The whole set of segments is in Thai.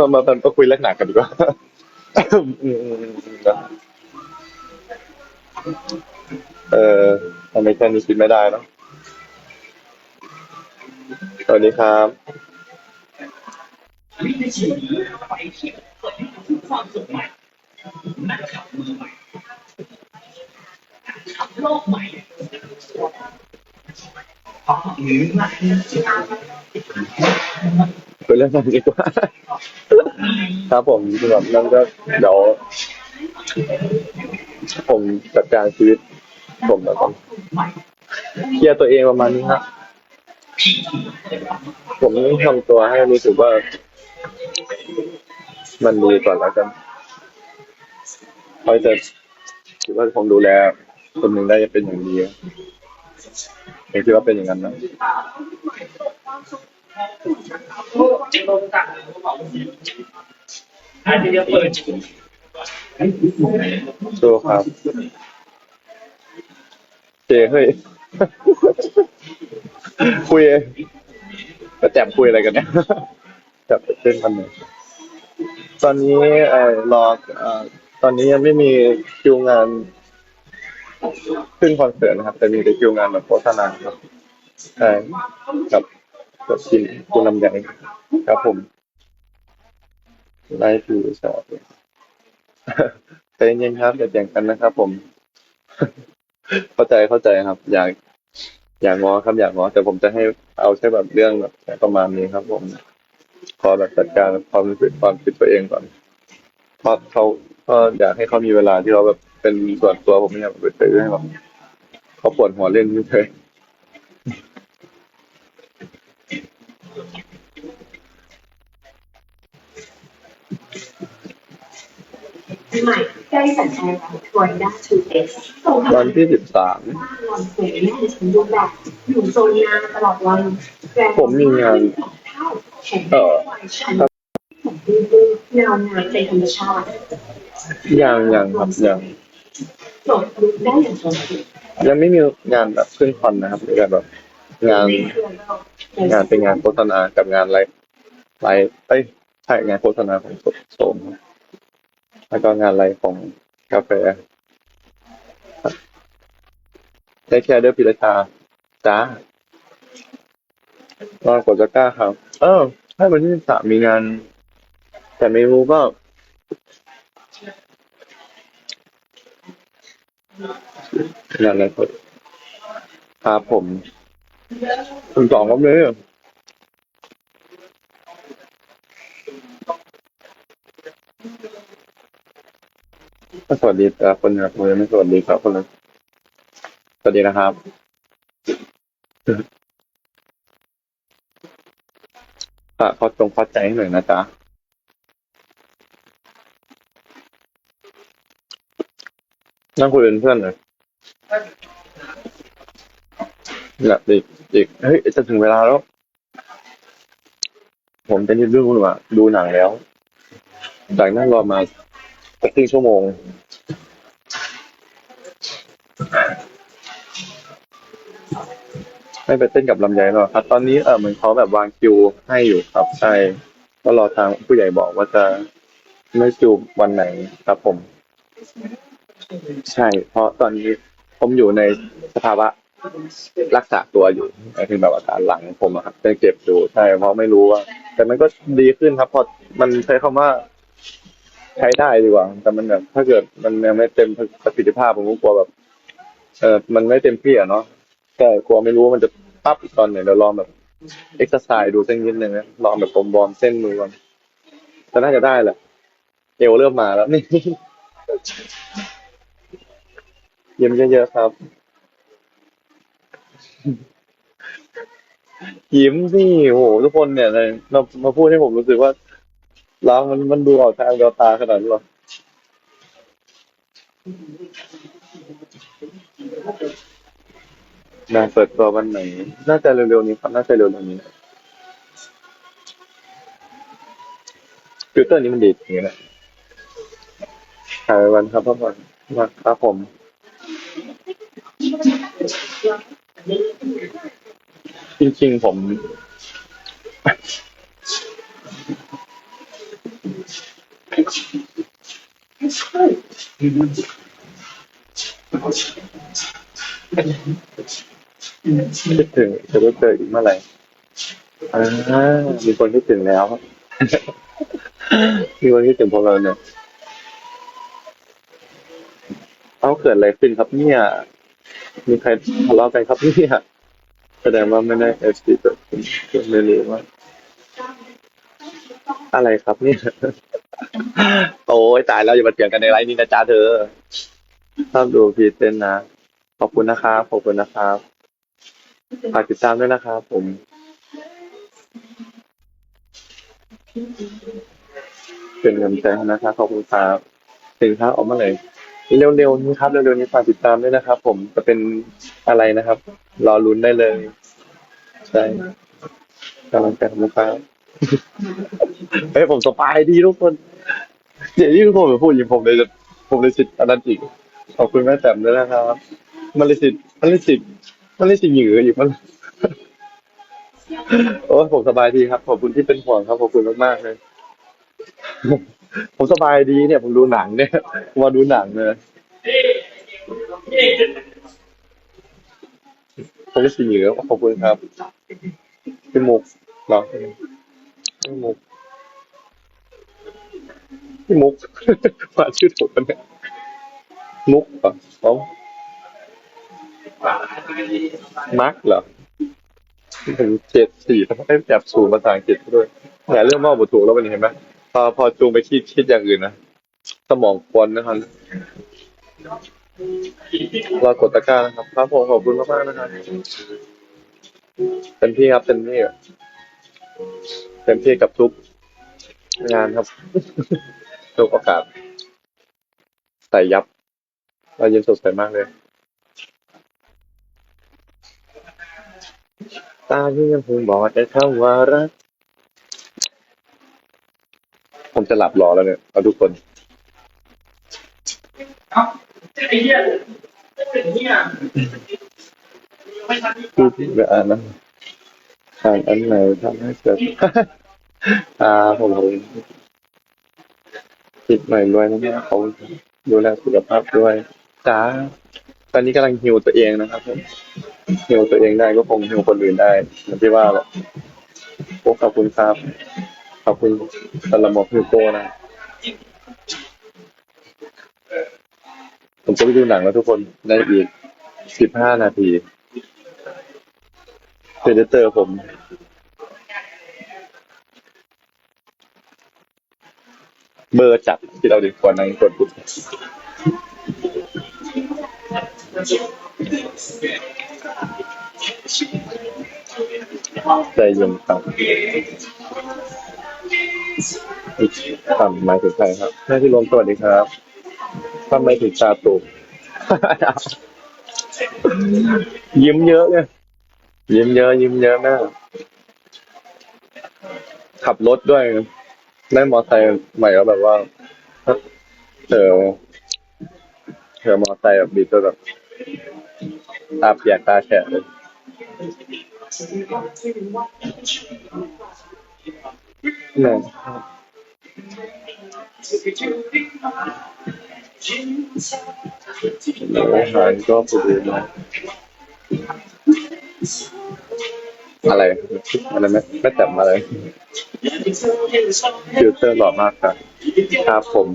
มามามามาคุยเรื่องหนักกันดีกว่าอืมอืมอืมนะเออทำไมแค่นี้คิดไม่ได้เนาะสวัสดีครับวินาทีนี้ไปเที่ยวเปิดให้เราทุกความสุขใหม่นักขับมือใหม่ขับโลกใหม่เพราะหรือไม่ คุยเรื่องนั้นดีกว่า ครับผมคือแบบนั่นก็เดี๋ยวผมจัดการชีวิต ผมแล้วก็ใหม่เคลียร์ตัวเองประมาณนี้ครับผมต้องทำตัวให้รู้สึกว่า มันดีก่อนแล้วกันคอยจะคิดว่าผมดูแลคนหนึ่งได้เป็นอย่างดีผมคิดว่าเป็นอย่างนั้นนะ อาจจะเปิดสู้ครับเจเฮ้ย คุยก็แจมคุยอะไรกันเนี่ยจับเต้นกันเลยตอนนี้เออรอเอ่อตอนนี้ยังไม่มีคิวงานขึ้นคอนเสิร์ตนะครับ แต่มีแต่คิวงานแบบโฆษณาครับใช่กับ กับทีมคุณลำใหญ่ครับผมไลฟ์อยู่ชอบใจเย็นๆครับอย่าแย่งกันนะครับผม เข้าใจเข้าใจครับ อยาก อยากง้อครับอยากง้อแต่ผมจะให้เอาแค่แบบเรื่องแบบแค่ประมาณนี้ครับ ผมขอแบบจัดการความรู้สึกความคิดตัวเองก่อนเพราะเขาก็อยากให้เขามีเวลาที่เขาแบบเป็นส่วนตัวผมไม่อยากไปตื้อให้แบบเขาปวดหัวเล่นเฉย ใหม่ได้สัญชาติฟลอริดาทูเอสส่งๆวันที่สิบสามบ้านวันสวยแม่ฉันดูแบบอยู่โซนงานตลอดวันแรงผมมีงานเท่าแข็งแรงวัยฉันผมดูดูแนวงานเป็นธรรมชาติยังยังครับยังจดลุกได้อย่างสมบูรณ์ยังไม่มีงานแบบขึ้นคอนนะครับมีแต่แบบงานในเครื่อ งานเป็นงานโฆษณากับงานไลฟ์ไลฟ์เอ้ยใช่งานโฆษณาของโสมแล้วก็งานไลฟ์ของกาแฟได้แค่เดอร์พิรชาจ้านอนกดจะกล้าครับ เออให้วันที่สามมีงาน แต่ไม่รู้ก็งานอะไรครับผม คุณสองก็เลยสวัสดีครับคนนะผมยังไม่สวัสดีครับคนละสวัสดีนะครับฝากขอตรงเข้าใจให้หน่อยนะจ๊ะนั่งคุยเป็นเพื่อนเลย แบบอีกอีกเฮ้ยจะถึงเวลาแล้ว ผมจะรีบดูว่าดูหนังแล้ว จากนั่งรอมาสักครึ่งชั่วโมง ไม่ไปเต้นกับลำไยหรอกครับ ตอนนี้เออเหมือนเขาแบบวางคิวให้อยู่ครับ ใช่ ก็รอทางผู้ใหญ่บอกว่าจะไม่คิววันไหนครับผม ใช่ เพราะตอนนี้ผมอยู่ในสภาวะ รักษาตัวอยู่หมายถึงแบบอาการหลังผมอะครับเป็นเจ็บอยู่ใช่เพราะไม่รู้ว่า แต่มันก็ดีขึ้นครับ พอมันใช้คำว่า ใช้ได้ดีกว่า แต่มันแบบถ้าเกิดมันยังไม่เต็มประสิทธิภาพผมก็กลัวแบบ เออมันไม่เต็มที่อะเนาะแต่กลัวไม่รู้ว่ามันจะปั๊บกตอนไหนเดี๋ยวลองแบบเอ็กซ์ไซส์ดูสักนิดนึงนะลองแบบบอมบอมเส้นมือก่อนแต่น่าจะได้แหละเอวเริ่มมาแล้วนี่เยี่ยมเยอะๆครับ ยิ้มสิโหทุกคนเนี่ยเลยมามาพูดให้ผมรู้สึกว่าเรามันมันดูออกทางดวตาขนาดนี้หรองาเปิดตัววันไหน น่าจะเร็วๆนี้ครับน่าจะเร็วๆนี้นะฟิลเตอร์นี้มันดีจริงๆนะถ่ายไว้วันครับพ่อพรมาครับผม จริง ๆ ผม คิดถึงจะไปเจออีกเมื่อไหร่อ่ามีคนที่ถึงแล้ว มีคนที่ถึงพวกเราเนี่ย เอาเกิดอะไรขึ้นครับเนี่ย มีใครทะเลาะกันครับเนี่ยแสดงว่าไม่ได้เอฟซีเกิดขึ้นไม่รู้ว่า อะไรครับเนี่ยโอ้ยตายแล้วอย่ามาเถียงกันในไลน์นี้นะจ๊ะเธอชอบดูพีเต้นนะ ขอบคุณนะครับขอบคุณนะครับฝากติดตามด้วยนะครับผมเป็นกำลังใจให้นะครับขอบคุณครับสินค้าออกมาเลย เร็วๆนี้ครับเร็วๆนี้ฝากติดตามด้วยนะครับ ผมจะเป็นอะไรนะครับ รอลุ้นได้เลยใช่กำลังใจของลูกค้าเฮ้ยผมสบายดีทุกคนเดี๋ยวที่ทุกคนมาพูดอย่างผมเลยจะผมเลยสิทธิ์อันนั้นอีกขอบคุณแม่แต้มด้วยนะครับมันเลยสิทธิ์มันเลยสิทธิ์มันเลยสิทธิ์หยืออีกมันโอ้ผมสบายดีครับ ขอบคุณที่เป็นห่วงครับขอบคุณมากๆเลย ผมสบายดีเนี่ย ผมดูหนังเนี่ยผมมาดูหนังเลยผมสิทธิ์หยือขอบคุณครับพี่มุกเหรอพี่มุกพี่มุกมาชื่อถูกกันเนี่ยมุกเหรอเขามักเหรอถึงเจ็ดสี่ต้องให้จับสูตรภาษาอังกฤษด้วยแต่เรื่องมอบบถูกแล้วมันเห็นไหม พอพอจูงไปคิดคิดอย่างอื่นนะ สมองควนนะครับรอกดตะกร้านะครับครับผมขอบคุณมากๆนะครับเต็มที่ครับเต็มที่เต็มที่กับทุกงานครับ ทุกโอกาสใส่ยับเราเย็นสดใสมากเลย ตาที่ยังคงบอกแต่คำว่ารัก ผม จะหลับรอแล้วเนี่ยเอาทุกคนเอ้าไอ้เหี้ยเป็นเหี้ยไม่ทันที่พูดไปอ่านนะอ่านอันไหนทำให้เกิดอ่าผมผมคิดใหม่ด้วยนะเนี่ยเขาดูแลสุขภาพด้วยจ้าตอนนี้กำลังฮิวตัวเองนะครับผมฮิวตัวเองได้ก็คงฮิวคนอื่นได้เหมือนที่ว่าแหละพวกขอบคุณครับ ขอบคุณสำหรับหมอฮิวโกนะ ผมจะไปดูหนังแล้วทุกคนในอีกสิบห้านาทีเพื่อจะเจอผมเบอร์จัดที่เราดีกว่านั่งกดปุ่มใจเย็นครับ ทำหมายถึงใครครับแม่ที่ลมสวัสดีครับทำไมถึงตาตุกยิ้มเยอะเนี่ยยิ้มเยอะยิ้มเยอะมากขับรถด้วยได้มอไซค์ใหม่แล้วแบบว่าเจอเจอมอไซค์แบบบีตัวแบบตาเปียกตาแฉะเลย เนี่ยอาหารก็ปรุงมาอะไรอะไรไม่ไม่แต่มอะไรฟิลเตอร์หล่อมากครับครับผม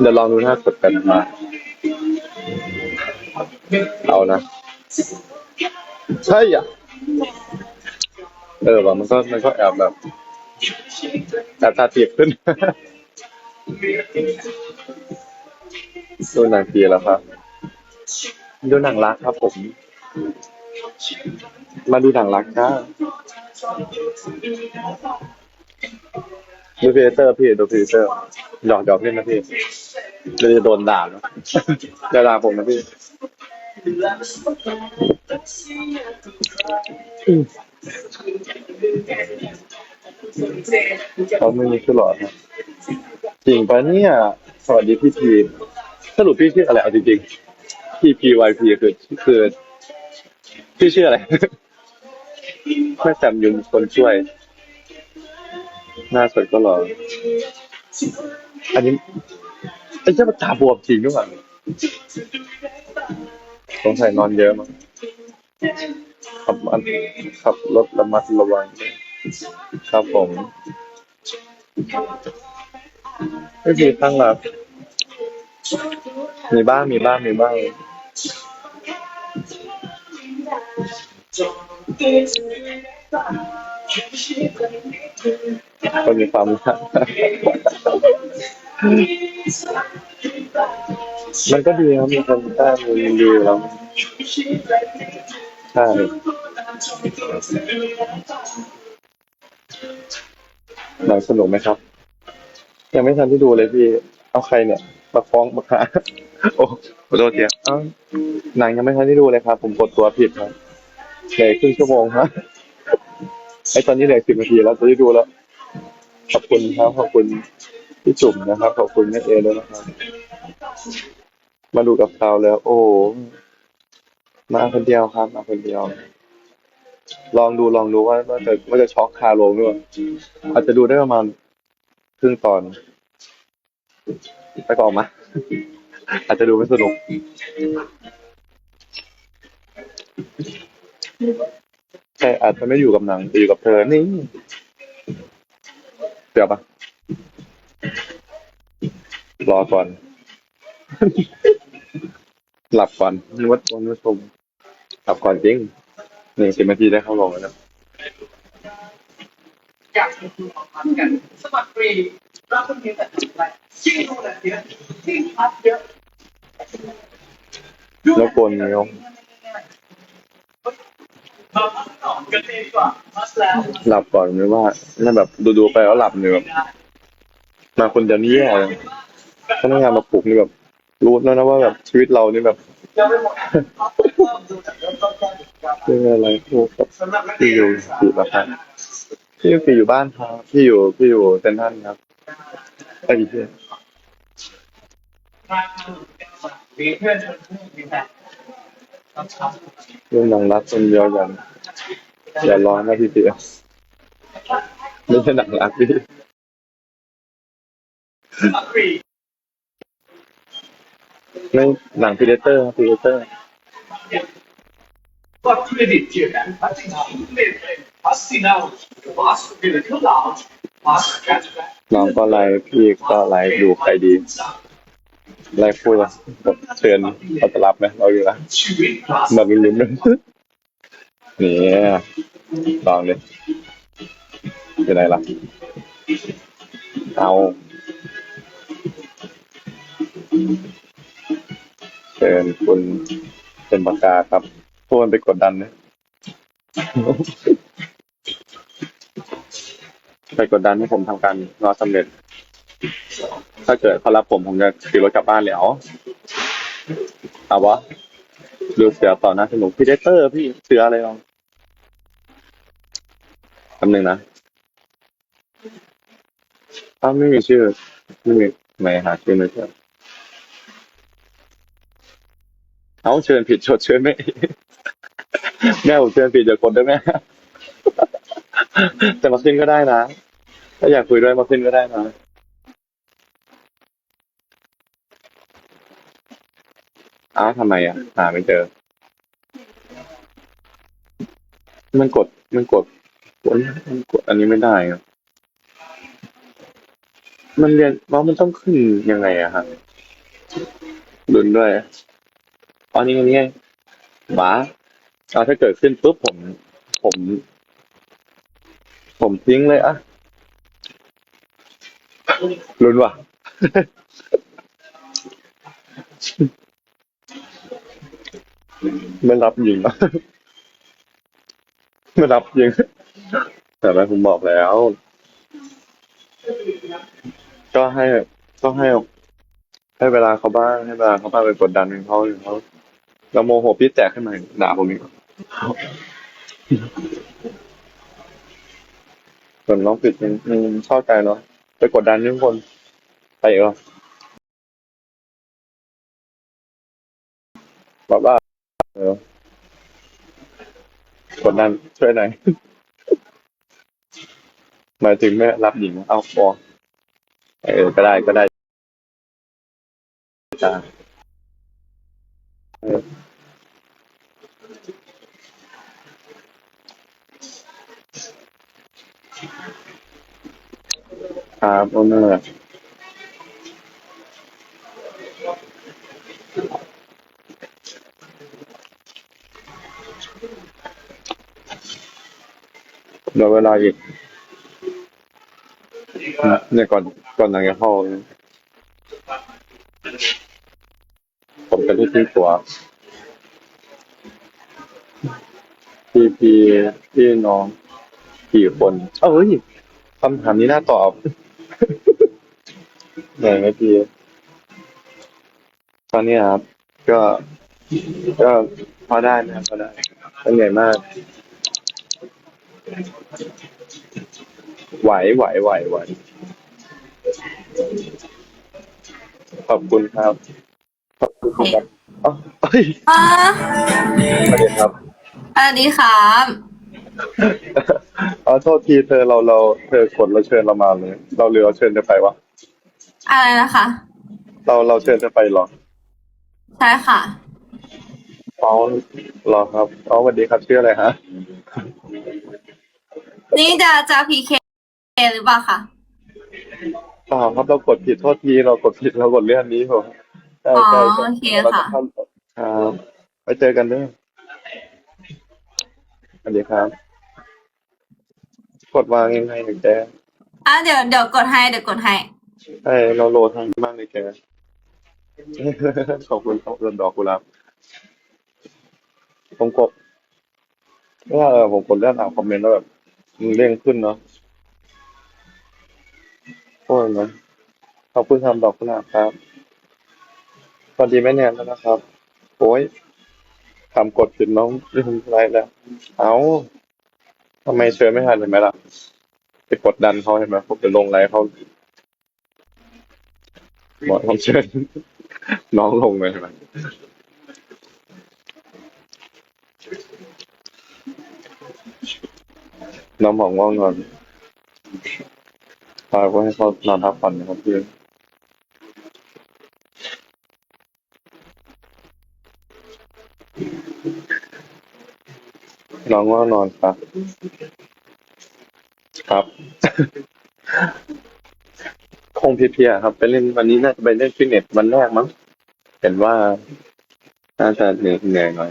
เดี๋ยวลองดูหน้ากดกันมา เอานะ ใช่อะ เออว่ะมันก็มันก็แอบแบบ แอบตาเตียบขึ้น ดูหนังปีแล้วครับ ดูหนังรักครับผม มาดูหนังรักจ้าดูพีเซนเตอร์พี่ดูพีเซนเตอร์หยอกหยอกเล่นนะพี่เราจะโดนด่าเนาะอย่าด่าผมนะพี่ เขาไม่มีชื่อหลอดนะจริงปะเนี่ย สวัสดีพี่พีสรุปพี่ชื่ออะไรเอาจริงๆพี่พีวายพีคือคือพี่ชื่ออะไรแม่แซมยุงคนช่วย หน้าสดก็หล่ออันนี้ไอ้เจ้าตาบวมจริงด้วยสงสัยนอนเยอะมั้งขับมันขับรถระมัดระวังด้วย ครับผมไม่มีตั้งหลักมีบ้างมีบ้างมีบ้าง ก็มีความรักมันก็ดีครับมีคนแต้มมันดีอยู่แล้วใช่ หนังสนุกไหมครับ ยังไม่ทันที่ดูเลยพี่ เอาใครเนี่ย มาฟ้องมาหาโอ้ขอโทษเดียวเอ้าหนังยังไม่ทันที่ดูเลยครับ ผมกดตัวผิดครับเหลืออกครึ่งชั่วโมงฮะไอตอนนี้เหลือสิบนาทีแล้วจะได้ดูแล้ว ขอบคุณครับ ขอบคุณพี่จุ๋มนะครับ ขอบคุณแม่เอด้วยนะครับ มาดูกับเขาแล้ว โอ้โหมาคนเดียวครับ มาคนเดียว ลองดูลองดูว่าว่าจะว่าจะช็อกคาโรงด้วยอาจจะดูได้ประมาณครึ่งตอน ไปก่อนมา อาจจะดูไม่สนุกใช่อาจจะไม่อยู่กับหนังอยู่กับเธอนี่เดี๋ยวปะรอก่อน หลับก่อนนึกว่านึกว่าชมหลับก่อนจริง หนึ่งสิบนาทีได้เข้าลงแล้วนะอยากให้คุณออกมากัน สมัครฟรีรับคนเพียงแต่ทำไปยิ่งดูแลเยอะยิ่งพัดเยอะแล้วกวนนิ้วมาพักต่อกันดีกว่าพักแล้วหลับก่อนไม่ว่าน่าแบบดูๆไปแล้วหลับเนี่ยแบบมาคนเดียวนี่แย่เลยพนักงานมาปลุกนี่แบบรู้แล้วนะว่าแบบชีวิตเรานี่แบบ เรื่องอะไรพวกแบบสำหรับพี่อยู่นอยู่ละครับพี่อยู่พี่อยู่บ้านครับพี่อยู่พี่อยู่เซนทรันครับไอ้เหี้ยมีเพื่อนชวนเพื่อนเรื่องหนังรักคนเดียวกันอย่าร้องนะพี่เปียไม่ใช่หนังรักพี่ไม่หนังพีเดเตอร์ครับพีเดเตอร์ got credit here. I think Sunday น้องก็ไลฟ์พี่ก็ไลฟ์อยู่ใครดี ไลฟ์พูดละแบบเชิญาจะรับไหมเราอยู่นะมาลุ้นๆนึงนี่ยลองดิเป็นไรล่ะ เอาเชิญคุณเป็นปากกาครับ วกมันไปกดดันเนี่ยไปกดดันให้ผมทำการรอสำเร็จ ถ้าเกิดเขารับผมผมจะขี่รถกลับบ้านแล้วเอาวะดูเสือต่อหน้าสนุกพีเดเตอร์พี่เสืออะไรลองคำหนึ่งนะถ้าวไม่มีชื่อ ไม่มีไม่หาชื่อไม่เจอเอาเชิญผิดชดเชิญไม่ แม่ผมเชิญผิดจะกดได้ไหมแต่มาขึ้นก็ได้นะ ถ้าอยากคุยด้วยมาขึ้นก็ได้นะอ้าวทำไมอะ หาไม่เจอ มันกด มันกดกดมันกด อันนี้ไม่ได้อะมันเรียนว่ามันต้องขึ้นยังไงอะครับดุนด้วยอันนี้อันนี้ไงบ้า อาถ้าเกิดขึ้นปุ๊บผม ผม ผมทิ้งเลยอะลุ้นว่ะ ไม่รับยิงอะไม่รับยิง แต่แม่ผมบอกแล้ว ก็ให้ก็ให้ ให้เวลาเขาบ้าง ให้เวลาเขาบ้างไปกดดันเขาเขาแล้วโมโหพี่แตกขึ้นมาด่าผมอีก ส่วนน้องปิดยังยังเข้าใจเนาะไปกดดันทุกคนไปกเหรอบอกว่าเออกดดันช่วยหน่อยหมายถึงแม่รับหญิงเอาพอเออก็ได้ก็ได้ ครับโอเนอร์เดี๋ยวเวลาอีกเนี่ยก่อนก่อนหนังจะเข้าผมจะที่ที่ตัวพี่พี่พี่น้องกี่คน เอ้ยคำถามนี้น่าตอบ ไหนไหมพี่ตอนนี้ครับ ก็ ก็พอได้นะครับพอได้ไม่เหนื่อยมาก ไหวไหวไหวไหวขอบคุณครับ ขอบคุณครับอ๋อเอ้ยอ่าสวัสดีครับ สวัสดีครับเอาโทษทีเธอเราเราเธอกดเราเชิญเรามาเลย เราเรือเราเชิญเธอไปวะ อะไรนะคะ เราเราเชิญเธอไปเหรอใช่ค่ะ อ๋อเหรอครับอ๋อสวัสดีครับชื่ออะไรฮะ นี่จะจะพีเคหรือเปล่าคะเปล่าครับเรากดผิดโทษทีเรากดผิดเรากดเรื่องนี้ผมใช่อ๋อใช่ใช่โอเคเราจะค่ะ เข้าครับไปเจอกันเด้อสวัสดีครับ กดวางยังไงถึงแกอะเดี๋ยวเดี๋ยวกดให้เดี๋ยวกดให้ ใช่เราโหลดทางมากเลยแก ขอบคุณขอบคุณดอกกุหลาบผมกดว่าเออผมกดเลื่อนอ่านคอมเมนต์แล้วแบบมันเร่งขึ้นเนาะโอ้ยนะขอบคุณทำดอกกุหลาบครับสวัสดีแม่แนนแล้วนะครับ โอ้ยทำกดผิดน้องเรื่องไรแล้ว เอาทำไมเชิญไม่ทันเห็นไหมล่ะไปกดดันเขาเห็นไหมผมจะลงไลฟ์เขา บอกผมเชิญน้องลงเลยเห็นไหมน้องบอกง่วงนอนพาก็ให้เขานอนพักผ่อนนะครับพี่น้องว่านอนครับ ครับ คงเพียๆครับไปเล่นวันนี้น่าจะไปเล่นฟิตเนสวันแรกมั้งเห็นว่าน่าจะเหนื่อยเหนื่อยหน่อย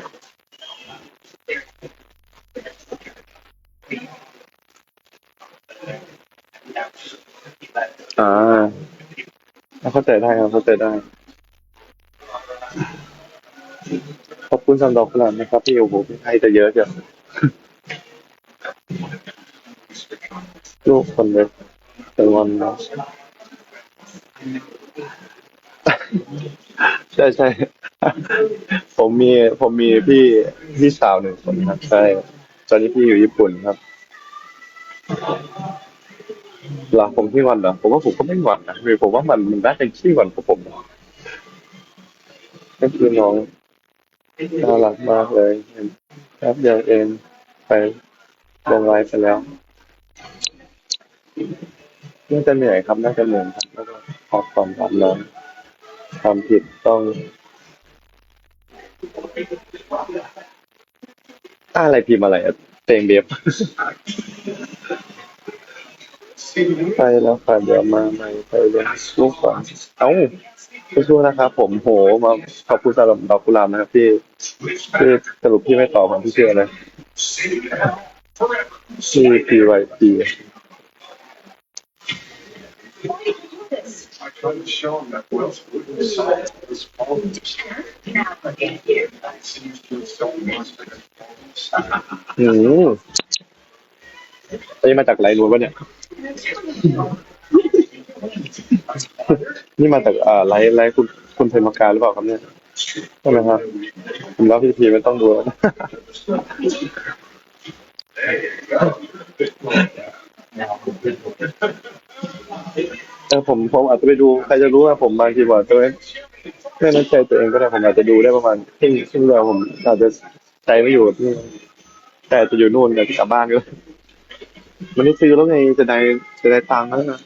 อ่าเข้าใจได้ครับเข้าใจได้ ขอบคุณสำหรับดอกกุหลาบนะครับพี่โอ้โหพี่ให้จะเยอะจังลูกคนเล็กเป็นวันนะ ใช่ใช่ผมมีผมมีพี่พี่สาวหนึ่งคนครับ ใช่ตอนนี้พี่อยู่ญี่ปุ่นครับหลังผมที่งอนเหรอผมว่าผมก็ไม่งอนนะคือผมว่ามันมันน่าจะขี้งอนกว่าผมนะก็คือน้องน่ารักมากเลยครับเดียวเองไปลงไลฟ์ไปแล้วน่าจะเหนื่อยครับน่าจะเหนื่อยครับแล้วก็ ขอบความรับน้องทำผิดต้องอะไรพิมพ์อะไรอะเพลงเบียบไปแล้วค่ะเดี๋ยวมาใหม่ไปเรียนลูกก่อนเอ้าสู้ๆนะครับผมโหมาขอบคุณสำหรับดอกกุหลาบนะครับพี่พี่สรุปพี่ไม่ตอบผมพี่เชื่อเลยพี่พีไวพี I tried to show him that Wells Fargo site is falling. That seems to have sold most of it. อืมอันนี้มาจากไรรู้ปะเนี่ย นี่มาจากอ่าไลฟ์ไลฟ์คุณคุณเพนมาการหรือเปล่าครับเนี่ยใช่ไหมครับผมแล้วพี่พีไม่ต้องดูแล้วเออผมผมอาจจะไปดูใครจะรู้ว่าผมบางทีบอกตัวเองไม่แน่ใจตัวเองก็ได้ผมอาจจะดูได้ประมาณครึ่งครึ่งเดียวผมอาจจะใจไม่อยู่กับที่แต่จะอยู่นู่นแต่จะกลับบ้านก็มันได้ซื้อแล้วไงจะได้จะได้ตังค์แล้วนะ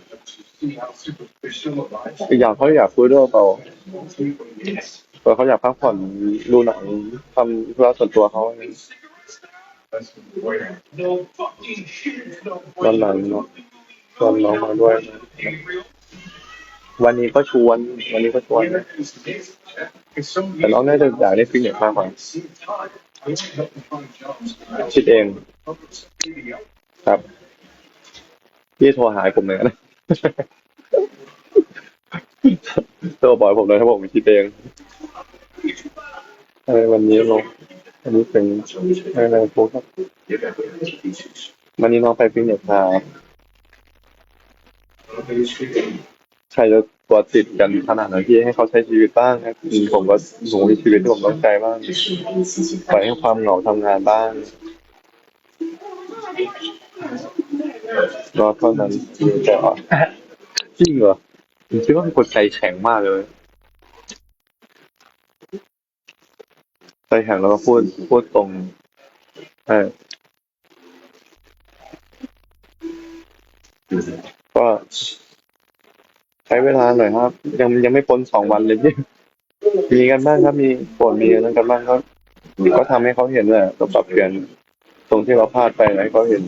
See how superficial a life อีกอย่างเขาอยากคุยด้วยเปล่าเผื่อเขาอยากพักผ่อนดูหนังทำธุระส่วนตัวเขา That's the way to No fucking shit. No ตอนหลังเนาะ ชวนน้องมาด้วย วันนี้ก็ชวน วันนี้ก็ชวน แต่น้องน่าจะอยากได้ฟิตเนสมากกว่าคิดเอง ครับ พี่โทรหาผมเลยนะโทรบอกผมเลยถ้าผมคิดเองวันนี้ลงวันนี้เป็นอะไรพวกครับวันนี้น้องไปฟิตเนสครับ ใช่แล้วตัวติดกันขนาดไหนที่ให้เขาใช้ชีวิตบ้างครัผมก็หนูมีชีวิตที่ผมต้องใจบ้างปล่อยให้ความเหงาทำงานบ้างรอเท่านั้นมีใจอ่อนจริงเหรอผมคิดว่าเป็นคนใจแข็งมากเลยใจแข็งแล้วก็พูดพูดตรงใช่ ก็ใช้เวลาหน่อยครับ ยังยังไม่พ้นสองวันเลยพี่มีกันบ้างครับมีฝนมีอะไรกันบ้างครับก็ทำให้เขาเห็นแหละก็ปรับเปลี่ยนตรงที่เราพลาดไปให้เขาเห็น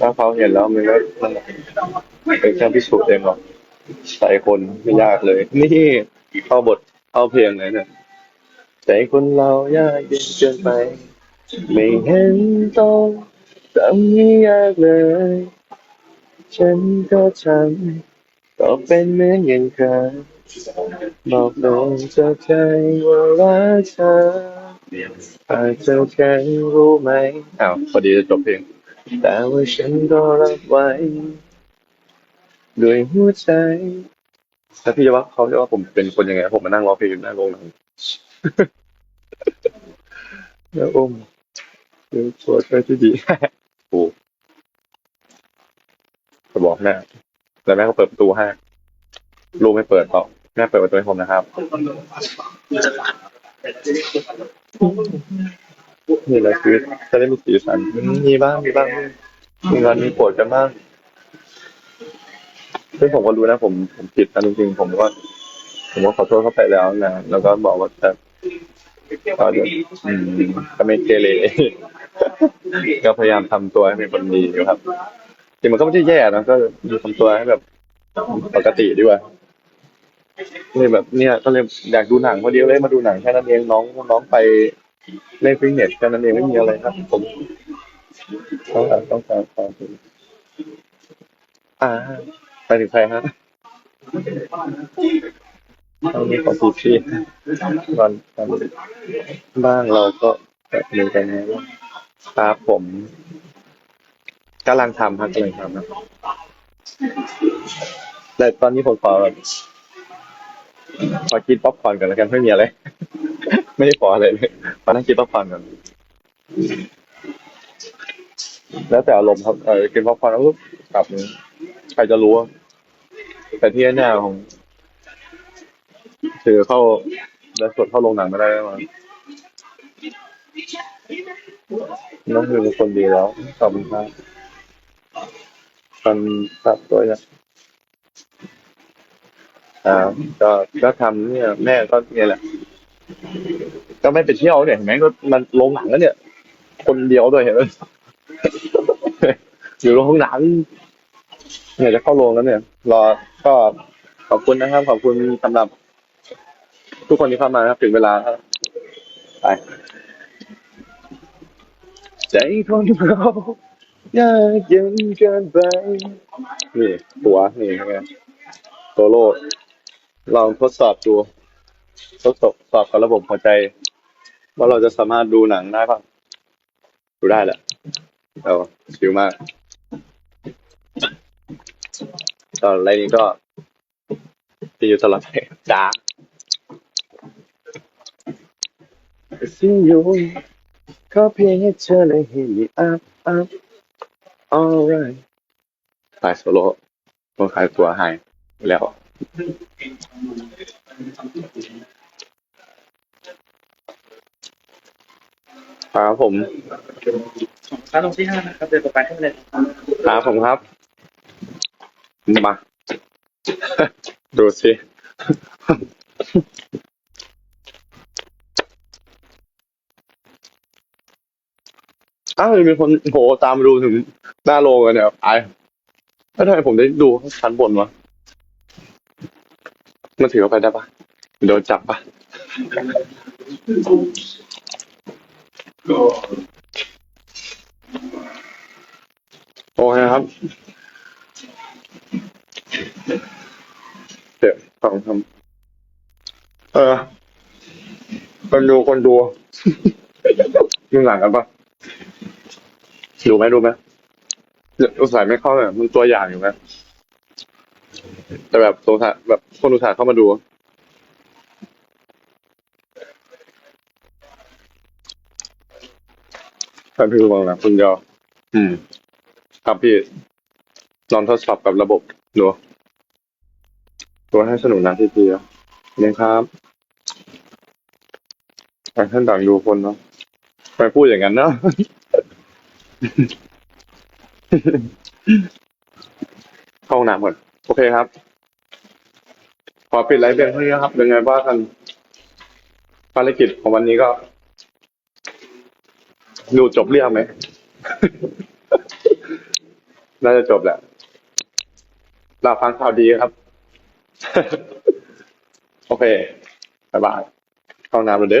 ถ้าเขาเห็นแล้วมันก็นั่นเป็นแค่พิสูจน์เองหรอกใจคนไม่ยากเลย นี่เข้าบทเข้าเพลงเลยเนี่ยใจคนเรายากเย็นเกินไป ไม่เห็นต้อง ทำให้ยากเลย ฉันก็ทำก็เป็นเหมือนอย่างเคยบอกลงเธอใจว่ารักเธออาจจะแค่รู้ไหมอ้าวพอดีจะจบเพลงแต่ว่าฉันก็รับไว้ ด้วยหัวใจถ้าพี่จะว่าเขาจะว่าผมเป็นคนยังไง ผมมานั่งร้องเพลงอยู่หน้าโรงหนังแล้วอมคือตัวช่วยที่ดี โอ้จะบอกแม่แต่แม่ก็เปิดประตูให้ลูกไม่เปิดเปล่าแม่เปิดประตูให้ผมนะครับนี่แหละชีวิตจะได้มีสีสันมีบ้างมีบ้างมีงานมีปวดกันบ้างซึ่งผมก็รู้นะ ผมผมผิดนะจริงๆผมก็ผมก็ขอโทษเขาไปแล้วนะแล้วก็บอกว่าจะ ก็จะอืมก็ไม่เกเร ก็พยายามทำตัวให้เป็นคนดีอยู่ครับจริงมันก็ไม่ใช่แย่นะก็ดูทำตัวให้แบบปกติดีกว่าเลยแบบเนี่ยก็เลยอยากดูหนังพอดีเลยมาดูหนังแค่นั้นเองน้องน้องไปเล่นฟิตเนสแค่นั้นเองไม่มีอะไรครับผมต้องการต้องการความเป็นอ่าไปถึงใครฮะ ตอนนี้ของพี่พี่ตอนตอนบ้างเราก็แบบมีกันนะครับผมกำลังทำครับกำลังทำนะแต่ตอนนี้ผมขอขอกินป๊อปคอร์นก่อนแล้วกันไม่มีอะไร ไม่ได้ขออะไรเลยมานั่งกินป๊อปคอร์นก่อนแล้วแต่อารมณ์ครับเออกินป๊อปคอร์นแล้วปุ๊บกลับใครจะรู้อะแต่ที่แน่ของ คือเข้าแล้สดเข้าโรงหนังไม่ได้แล้วมั้งน้องคือเป็นคนดีแล้วขอบคุณครับกันตัดตัวเนี่ยอ่าก็ก็ทำเนี่ยแม่ก็เนี่ยแหละ ก็ไม่ไปเที่ยวเนี่ยเห็นไหมก็มันโรงหนังแล้วเนี่ย คนเดียวด้วยเห็นไหมอยู่โรงหนังเนี่ยจะเข้าโรงแล้วเนี่ย รอก็ขอบคุณนะครับ ขอบคุณสำหรับ ทุกคนที่เข้ามานะครับถึงเวลาแล้วไปใจคนเรายากเย็นเกินไปนี่ตัวนี่เป็นไงโซโล่ลองทดสอบดูทดสอบสอบกับระบบหัวใจ ว่าเราจะสามารถดูหนังได้ป่ะดูได้แหละเราชิวมากตอนอะไรนี้ก็จะอยู่ตลอดไปจ้า See you ก็เพียงให้เธอเลยให้มี up up alright ไปโซโล่ต้องขายตัวให้แล้ว ครับผมร้านตรงที่ห้านะครับ เดินต่อไปให้เลยครับผมครับ มา ดูสิ อ้าวมีคนโหตามมาดูถึงหน้าโรงกันเนี่ยไอ้แล้วทำไมผมได้ดูชั้นบนวะมันถือเข้าไปได้ปะโดนจับปะโอเคครับเดี๋ยวฟังทำเออคนดูคนดูมึงหลังกันปะ ดูไหมดูไหมเดี๋ยวอุตส่าห์ไม่เข้าเลยมันตัวอย่างอยู่ไหมแต่แบบสงสารแบบคนอุตส่าห์เข้ามาดู ท่านพี่ผู้ฟังนะคุณยออืม ครับพี่ลองทดสอบกับระบบดูตัวให้สนุกนะพี่พี่เนี่ยครับต่างท่านต่างดูคนเนาะไปพูดอย่างนั้นเนาะ เข้าห้องน้ำก่อนโอเคครับ ขอปิดไลฟ์เพียงเท่านี้ครับเป็นไงบ้างกันภารกิจของวันนี้ก็ ดูจบเรื่องไหม น่าจะจบแหละเราฟังข่าวดีครับ โอเค บ๊ายบายเข้าห้องน้ำเลยเด้อ